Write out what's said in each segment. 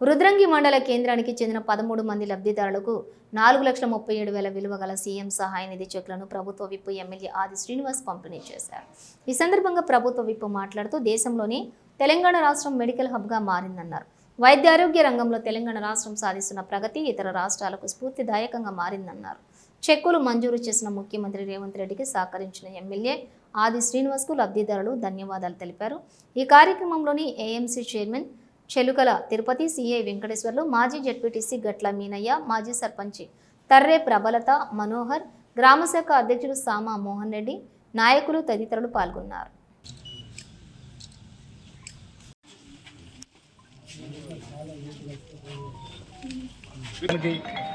రుద్రంగి మండల కేంద్రానికి చెందిన పదమూడు మంది లబ్ధిదారులకు నాలుగు లక్షల ముప్పై ఏడు వేల విలువ గల సీఎం సహాయ నిధి చెక్లను ప్రభుత్వ విప్పు ఎమ్మెల్యే ఆది శ్రీనివాస్ పంపిణీ చేశారు. ఈ సందర్భంగా ప్రభుత్వ విప్పు మాట్లాడుతూ దేశంలోనే తెలంగాణ రాష్ట్రం మెడికల్ హబ్గా మారిందన్నారు. వైద్య ఆరోగ్య రంగంలో తెలంగాణ రాష్ట్రం సాధిస్తున్న ప్రగతి ఇతర రాష్ట్రాలకు స్ఫూర్తిదాయకంగా మారిందన్నారు. చెక్కులు మంజూరు చేసిన ముఖ్యమంత్రి రేవంత్ రెడ్డికి సహకరించిన ఎమ్మెల్యే ఆది శ్రీనివాస్కు లబ్ధిదారులు ధన్యవాదాలు తెలిపారు. ఈ కార్యక్రమంలోని AMC chairman Chelukala Tirupati CI Venkateswarlu మాజీ జడ్పీటీసీ గట్ల మీనయ్య మాజీ సర్పంచి తర్రే ప్రబలత మనోహర్ గ్రామశాఖ అధ్యక్షుడు సామా మోహన్ రెడ్డి నాయకులు తదితరులు పాల్గొన్నారు.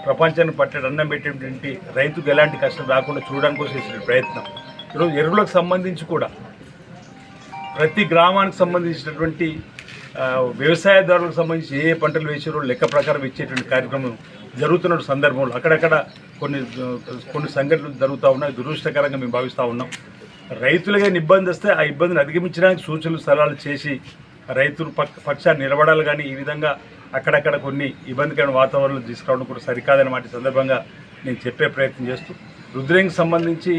ప్రపంచాన్ని పట్టడం అన్నం పెట్టేటువంటి రైతుకు ఎలాంటి కష్టం రాకుండా చూడడానికి కోసం చేసిన ప్రయత్నం. ఈరోజు ఎరువులకు సంబంధించి కూడా ప్రతి గ్రామానికి సంబంధించినటువంటి వ్యవసాయదారులకు సంబంధించి ఏ పంటలు వేసారో లెక్క ప్రకారం ఇచ్చేటువంటి కార్యక్రమం జరుగుతున్న సందర్భంలో అక్కడక్కడ కొన్ని కొన్ని సంఘటనలు జరుగుతూ ఉన్నాయి. దురదృష్టకరంగా మేము భావిస్తూ ఉన్నాం. రైతులుగా ఇబ్బంది వస్తే ఆ ఇబ్బందిని అధిగమించడానికి సూచనలు సలహాలు చేసి రైతులు పక్ష పక్షాన్ని నిలబడాలి. కానీ ఈ విధంగా అక్కడక్కడ కొన్ని ఇబ్బందికరమైన వాతావరణం తీసుకురావడం కూడా సరికాదని వాటి సందర్భంగా నేను చెప్పే ప్రయత్నం చేస్తూ. రుద్రంకి సంబంధించి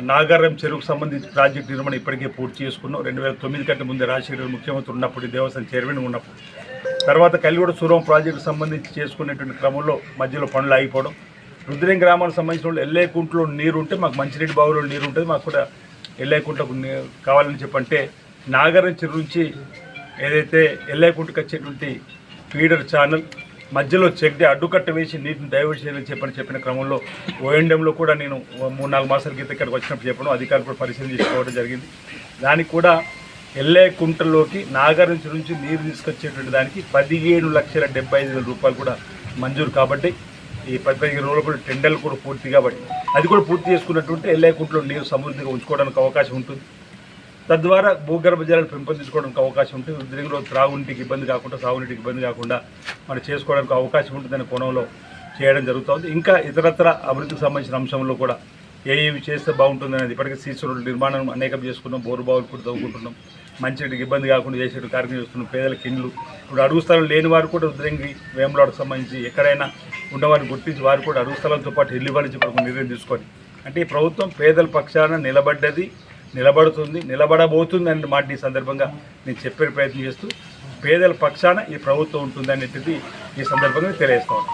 నాగారం చెరువుకు సంబంధించి ప్రాజెక్టు నిర్మాణం ఇప్పటికే పూర్తి చేసుకున్నాం. రెండు వేల తొమ్మిది కంటే ముందే రాజశేఖర ముఖ్యమంత్రి ఉన్నప్పుడు దేవస్థానం చైర్మన్ ఉన్నప్పుడు. తర్వాత కలిగూడ సూరం ప్రాజెక్టు సంబంధించి చేసుకునేటువంటి క్రమంలో మధ్యలో పనులు ఆగిపోవడం. రుద్రం గ్రామానికి సంబంధించిన వాళ్ళు ఎల్లేకుంట్లో నీరు ఉంటే మాకు మంచినీటి బావులో నీరు ఉంటుంది మాకు కూడా ఎల్లేకుంటకు నీ- కావాలని చెప్పంటే నాగారం చెరువు నుంచి ఏదైతే ఎల్లేకుంటకు వచ్చేటువంటి ఫీడర్ ఛానల్ మధ్యలో చెక్ అడ్డుకట్ట వేసి నీటిని డైవర్ట్ చేయాలని చెప్పని చెప్పిన క్రమంలో ఓఎండెంలో కూడా నేను మూడు నాలుగు మాసాల క్రితం ఇక్కడికి వచ్చినప్పుడు చెప్పడం అధికారులు కూడా పరిశీలన చేసుకోవడం జరిగింది. దానికి కూడా ఎల్లే కుంటల్లోకి నాగర్ నుంచి నుంచి నీరు తీసుకొచ్చేటువంటి దానికి పదిహేను లక్షల డెబ్బై ఐదు వేల రూపాయలు కూడా మంజూరు కాబట్టి ఈ పది పదిహేను రోజులు కూడా టెండర్లు కూడా పూర్తి కాబట్టి అది కూడా పూర్తి చేసుకున్నటువంటి ఎల్లే కుంటలో నీరు సమృద్ధిగా ఉంచుకోవడానికి అవకాశం ఉంటుంది. తద్వారా భూగర్భ జలాలు పెంపొందించుకోవడానికి అవకాశం ఉంటుంది. ఉద్యోగంలో త్రాగునీటికి ఇబ్బంది కాకుండా సాగునీటికి ఇబ్బంది కాకుండా మనం చేసుకోవడానికి అవకాశం ఉంటుందనే కోణంలో చేయడం జరుగుతుంది. ఇంకా ఇతరత్ర అభివృద్ధికి సంబంధించిన అంశంలో కూడా ఏ ఏవి చేస్తే బాగుంటుందనేది ఇప్పటికే సీసీ రోడ్డు నిర్మాణం అనేకం చేసుకున్నాం. బోరు బావులు కూడా తవ్వుకుంటున్నాం. మంచినీటికి ఇబ్బంది కాకుండా చేసే కార్యక్రమం చేస్తున్నాం. పేదలకు ఇండ్లు ఇప్పుడు అడుగు స్థలం లేని వారు కూడా ఉద్రంగి వేములాడకు సంబంధించి ఎక్కడైనా ఉన్నవారిని గుర్తించి వారు కూడా అడుగు స్థలంతో పాటు ఇల్లు ఇవ్వాలని చెప్పి ఒక నిర్ణయం తీసుకొని అంటే ఈ ప్రభుత్వం పేదల పక్షాన నిలబడ్డది. నిలబడుతుంది నిలబడబోతుంది అనే మాట ఈ సందర్భంగా నేను చెప్పే ప్రయత్నం చేస్తూ పేదల పక్షాన ఈ ప్రభుత్వం ఉంటుంది అనేటిది ఈ సందర్భంగా తెలియజేస్తాను